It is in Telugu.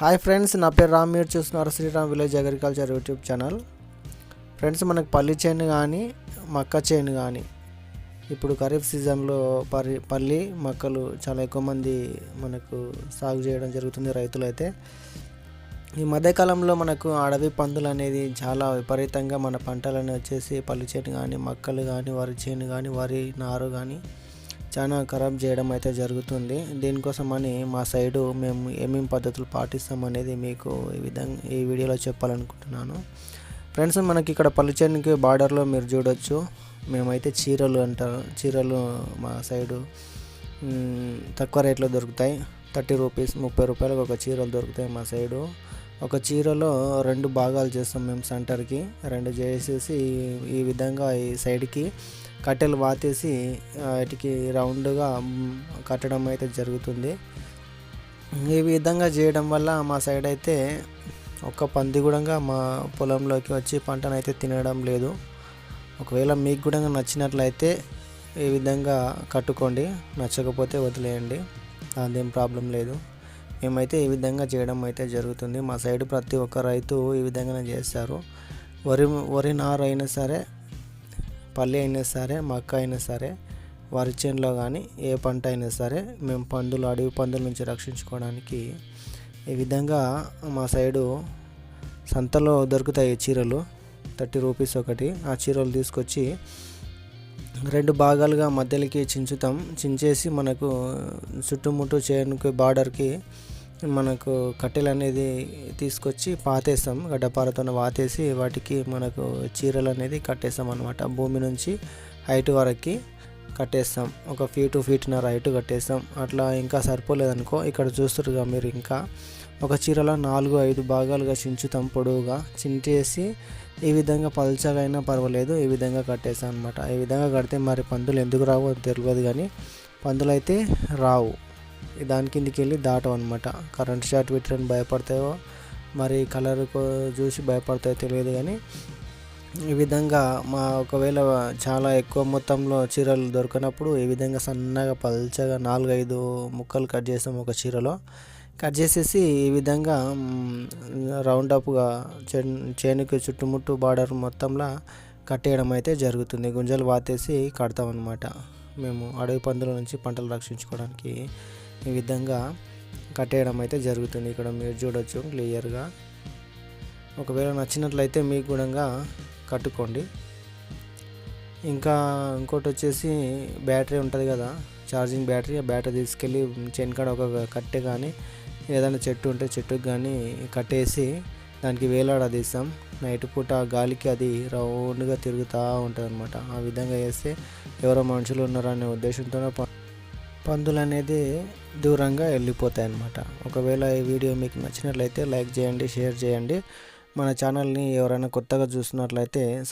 హాయ్ ఫ్రెండ్స్ నా పేరు రామ్ మీరు చూస్తున్నారు Sriram village agriculture YouTube channel. Friends మనకు పల్లి చేను కానీ మక్క చేను కానీ ఇప్పుడు ఖరీఫ్ సీజన్లో పరి పల్లి మక్కలు చాలా ఎక్కువ మంది మనకు సాగు చేయడం జరుగుతుంది రైతులైతే. ఈ మధ్యకాలంలో మనకు అడవి పందులు అనేది చాలా విపరీతంగా మన పంటలను వచ్చేసి పల్లి చేను కానీ మక్కలు కానీ వరి చేను కానీ వరి నారు కానీ చాలా ఖరాబ్ చేయడం అయితే జరుగుతుంది. దీనికోసమని మా సైడు మేము ఏమేమి పద్ధతులు పాటిస్తాం అనేది మీకు ఈ విధంగా ఈ వీడియోలో చెప్పాలనుకుంటున్నాను. ఫ్రెండ్స్ మనకి ఇక్కడ పల్లిచేనుకి బార్డర్లో మీరు చూడొచ్చు. మేమైతే చీరలు అంటారు. చీరలు మా సైడు తక్కువ రేట్లో దొరుకుతాయి. థర్టీ రూపీస్ ముప్పై రూపాయలకు ఒక చీరలు దొరుకుతాయి మా సైడు. ఒక చీరలో రెండు భాగాలు చేస్తాం మేము సెంటర్కి. రెండు చేసేసి ఈ విధంగా ఈ సైడ్కి కట్టెలు వాతేసి వాటికి రౌండ్గా కట్టడం అయితే జరుగుతుంది. ఈ విధంగా చేయడం వల్ల మా సైడ్ అయితే ఒక్క పంది కూడా మా పొలంలోకి వచ్చి పంటను అయితే తినడం లేదు. ఒకవేళ మీకు కూడా నచ్చినట్లయితే ఈ విధంగా కట్టుకోండి నచ్చకపోతే వదిలేయండి అదేం ప్రాబ్లం లేదు. మేమైతే ఈ విధంగా చేయడం అయితే జరుగుతుంది. మా సైడ్ ప్రతి ఒక్క రైతు ఈ విధంగానే చేస్తారు. వరి వరి నారు అయినా సరే పల్లి అయినా సరే మక్క అయినా సరే వరి చేనులో కానీ ఏ పంట అయినా సరే మేము పందులు అడవి పందుల నుంచి రక్షించుకోవడానికి ఈ విధంగా మా సైడు సంతలో దొరుకుతాయి చీరలు థర్టీ రూపీస్ ఒకటి. ఆ చీరలు తీసుకొచ్చి రెండు భాగాలుగా మధ్యలోకి చించుతాం. చించేసి మనకు చుట్టుముట్టు చేనుకి బార్డర్కి మనకు కట్టెలు అనేది తీసుకొచ్చి పాతేస్తాం. గడ్డపారతో వాతేసి వాటికి మనకు చీరలు అనేది కట్టేస్తాం అనమాట భూమి నుంచి హైట్ వరకు కట్టేస్తాం. ఒక ఫీటు ఫీట్నర హైట్ కట్టేస్తాం. అట్లా ఇంకా సరిపోలేదనుకో ఇక్కడ చూస్తురుగా మీరు ఇంకా. ఒక చీరలో నాలుగు ఐదు భాగాలుగా చించుతాం పొడవుగా. చించేసి ఈ విధంగా పల్చగా అయినా పర్వాలేదు. ఈ విధంగా కట్టేస్తాం అనమాట ఈ విధంగా కడితే మరి పందులు ఎందుకు రావు తెలియదు కానీ పందులు అయితే రావు. దాని కిందికి వెళ్ళి దాటం అనమాట కరెంట్ షాట్ పెట్టడానికి భయపడతాయో మరి కలర్ చూసి భయపడతాయో తెలియదు కానీ ఈ విధంగా మా ఒకవేళ చాలా ఎక్కువ మొత్తంలో చీరలు దొరికినప్పుడు ఈ విధంగా సన్నగా పల్చగా నాలుగైదు ముక్కలు కట్ చేస్తాం ఒక చీరలో. కట్ చేసేసి ఈ విధంగా రౌండ్ అప్గా చేనుకి చుట్టుముట్టు బార్డర్ మొత్తంలో కట్టేయడం అయితే జరుగుతుంది. గుంజలు వాతేసి కడతాం అనమాట మేము అడవి పందుల నుంచి పంటలు రక్షించుకోవడానికి. ఈ విధంగా కట్టేయడం అయితే జరుగుతుంది. ఇక్కడ మీరు చూడొచ్చు క్లియర్గా. ఒకవేళ నచ్చినట్లయితే మీకు కూడా కట్టుకోండి. ఇంకా ఇంకోటి వచ్చేసి బ్యాటరీ ఉంటుంది కదా ఛార్జింగ్ బ్యాటరీ. ఆ బ్యాటరీ తీసుకెళ్ళి చేను కాడ ఒక కట్టె కానీ ఏదైనా చెట్టు ఉంటే చెట్టుకి కానీ కట్టేసి దానికి వేలాడదీస్తాం. నైట్ పూట గాలికి అది రౌండ్గా తిరుగుతూ ఉంటుంది అనమాట ఆ విధంగా వేస్తే ఎవరో మనుషులు ఉన్నారనే ఉద్దేశంతో పందులు అనేది దూరంగా వెళ్ళిపోతాయి అన్నమాట ఒకవేళ ఈ వీడియో మీకు నచ్చినట్లయితే లైక్ చేయండి షేర్ చేయండి. మన ఛానల్ని ఎవరైనా కొత్తగా చూస్తున్నట్లయితే సబ్